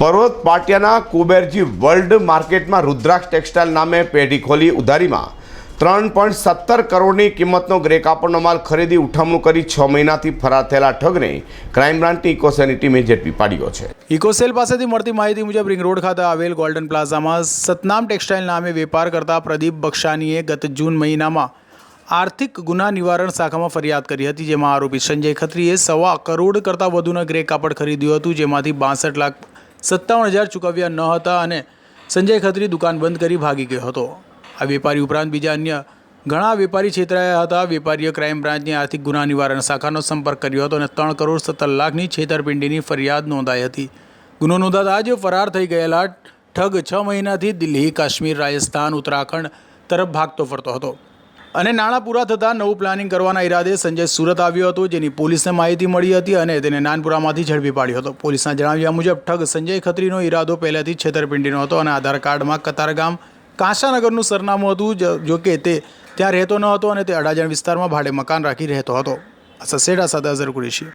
પર્વત પાટિયાના કુબેરજી વર્લ્ડ માર્કેટમાં રુદ્રાક્ષ ટેક્સટાઇલ નામે પેઢી ખોલી ઉધારીમાં. ત્રણ પોઈન્ટ સત્તર કરોડની કિંમતનો ગ્રે કાપડનો માલ ખરીદી ઉઠામણું કરી છ મહિનાથી ફરાર થયેલા ઠગને ક્રાઇમ બ્રાન્ચની ઇકોસેલની ટીમે ઝડપી પાડ્યો છે. ઇકોસેલ પાસેથી મળતી માહિતી મુજબ રિંગ રોડ ખાતે આવેલ ગોલ્ડન પ્લાઝામાં સતનામ ટેક્સટાઇલ નામે વેપાર કરતા પ્રદીપ બક્ષાનીએ ગત જૂન મહિનામાં આર્થિક ગુના નિવારણ શાખામાં ફરિયાદ કરી હતી, જેમાં આરોપી સંજય ખત્રીએ સવા કરોડ કરતાં વધુના ગ્રે કાપડ ખરીદ્યું હતું, જેમાંથી બાસઠ લાખ સત્તાવન હજાર ચૂકવ્યા ન હતા અને સંજય ખત્રી દુકાન બંધ કરી ભાગી ગયો હતો. આ વેપારી ઉપરાંત બીજા અન્ય ઘણા વેપારી છેતરાયા હતા. વેપારીએ ક્રાઇમ બ્રાન્ચની આર્થિક ગુના નિવારણ શાખાનો સંપર્ક કર્યો હતો અને ત્રણ કરોડ સત્તર લાખની છેતરપિંડીની ફરિયાદ નોંધાઈ હતી. ગુનો નોંધાતા આજે ફરાર થઈ ગયેલા ઠગ છ મહિનાથી દિલ્હી, કાશ્મીર, રાજસ્થાન, ઉત્તરાખંડ તરફ ભાગતો ફરતો હતો. અને નાણાં પૂરા થતાં નવું પ્લાનિંગ કરવાના ઈરાદે સંજય સુરત આવ્યો હતો, જેની પોલીસને માહિતી મળી હતી અને તેને નાનપુરામાંથી ઝડપી પાડ્યો હતો. પોલીસના જણાવ્યા મુજબ, ઠગ સંજય ખત્રીનો ઈરાદો પહેલાથી છેતરપિંડીનો હતો અને આધાર કાર્ડમાં કતારગામ કાંસાનગરનું સરનામું હતું, જો કે તે ત્યાં રહેતો ન હતો અને તે અડાજણ વિસ્તારમાં ભાડે મકાન રાખી રહેતો હતો. સસેડા સાથે અઝર કુરેશી.